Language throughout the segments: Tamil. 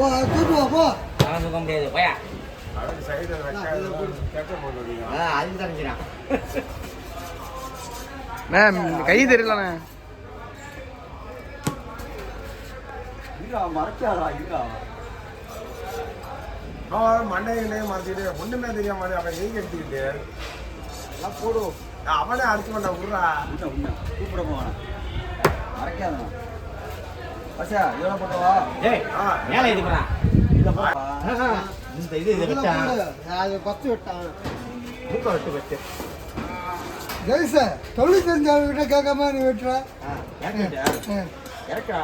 போ தூட்டு வா போ. அவன் தூக்க முடியாது போயா. அது தெரிஞ்சிடான் அண்ணே கை தெரியலண்ணே. இருடா மறைக்காதடா இருடா அவன் மண்டையிலே மறைச்சிட்டு ஒண்ணுமே தெரியாம அவன் நீங்க எடுத்துக்கிட்டு எல்லாம் போடும் அவனே அடிச்சு பண்ண விட்றா. கூப்பிட போவானா? மறைக்காதண்ணா பச்சா எவ்வளோ போட்டவா ஏய் ஆ. மேலே இது பண்ணா இல்லை போப்பா இந்த இது இதை வச்சான் அது பத்து விட்டான். மூக்க விட்டு வச்சு ஜெய் சார் தொழில் தெரிஞ்சவங்ககிட்ட கேட்காம நீ வெட்டுற. இறக்கா?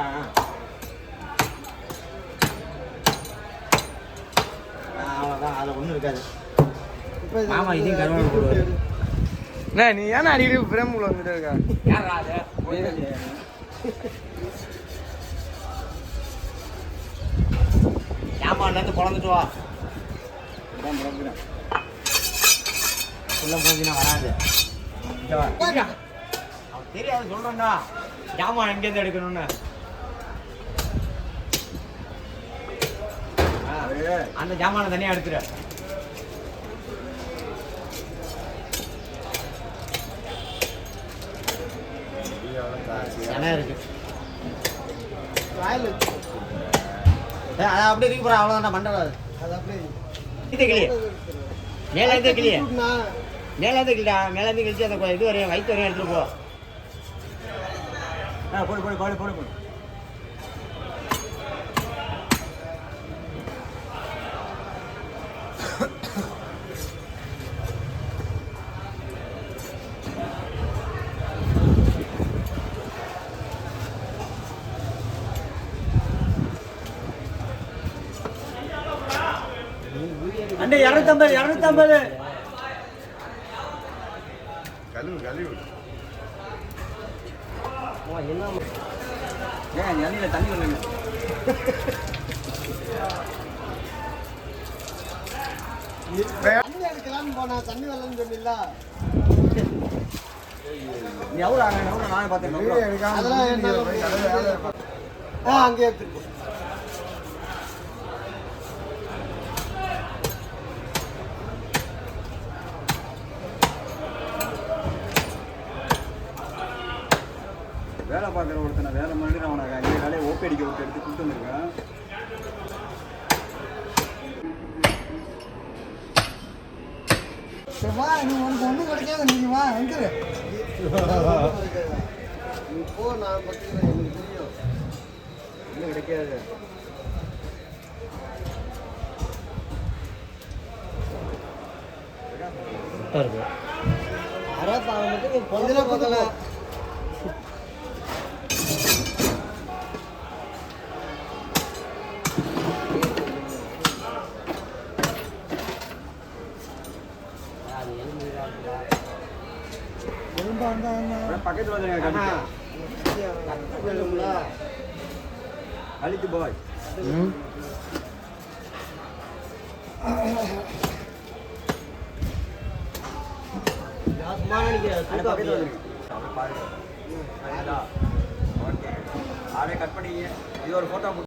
அவ்வளோதான் அதில் ஒன்றும் இருக்காது. மாமா இதையும் கருவாடு போடுவாரு. அண்ணே நீ ஏன்னா அடிக்கடி பிரேமுக்குள்ள வந்துட்டே இருக்கா? யாரா அது? ஏமாண்டேருந்து குழந்துட்டு வா. உள்ள போச்சுன்னா வராது. அவன் தெரியாது சொல்றேன்டா. ஜாமான் எங்கேருந்து எடுக்கணும்னு. அந்த ஜாமானை தனியா எடுத்துரு. சென இருக்கு. அதை அப்படியே தூக்கி போற அவ்வளோதான் மண்டலம் அது அப்படியே இது கிளியே மேல இருந்து கிளியே மேல இருந்து கிளியா மேல இருந்து கிழிச்சு அந்த இது வரையும் வயிற்று வரையும் எடுத்துட்டு போ. ஆ போடு போடு போடு போடு போடு. அண்டே இரநூத்தம்பது இரநூத்தம்பது. கழுவு கழுவு. ஏன் எண்ணெயில் தண்ணி எடுக்கலாம்னு போனா தண்ணி வரலன்னு நீ எவ்வளோ நானே எடுக்காம அதெல்லாம் என்ன அங்கே எடுத்துட்டு வேலை பார்க்குற ஒருத்தனை வேலை மாதிரி அவனை அங்கே வேலையை ஓப்பி அடிக்க விட்டு எடுத்து கூப்பிட்டு வந்திருக்கேன். சரி வா நீ உனக்கு ஒன்றும் கிடைக்காது நீ வா வந்துரு நீ போ நான் பார்த்துக்கிறேன் எனக்கு தெரியும். இன்னும் கிடைக்காது. இருக்கு மட்டும் பொழுதுல பார்க்கல இருந்தா என்ன பக்கத்தில் அழித்து பாய். ஆளே கட் பண்ணி இது ஒரு ஃபோட்டோ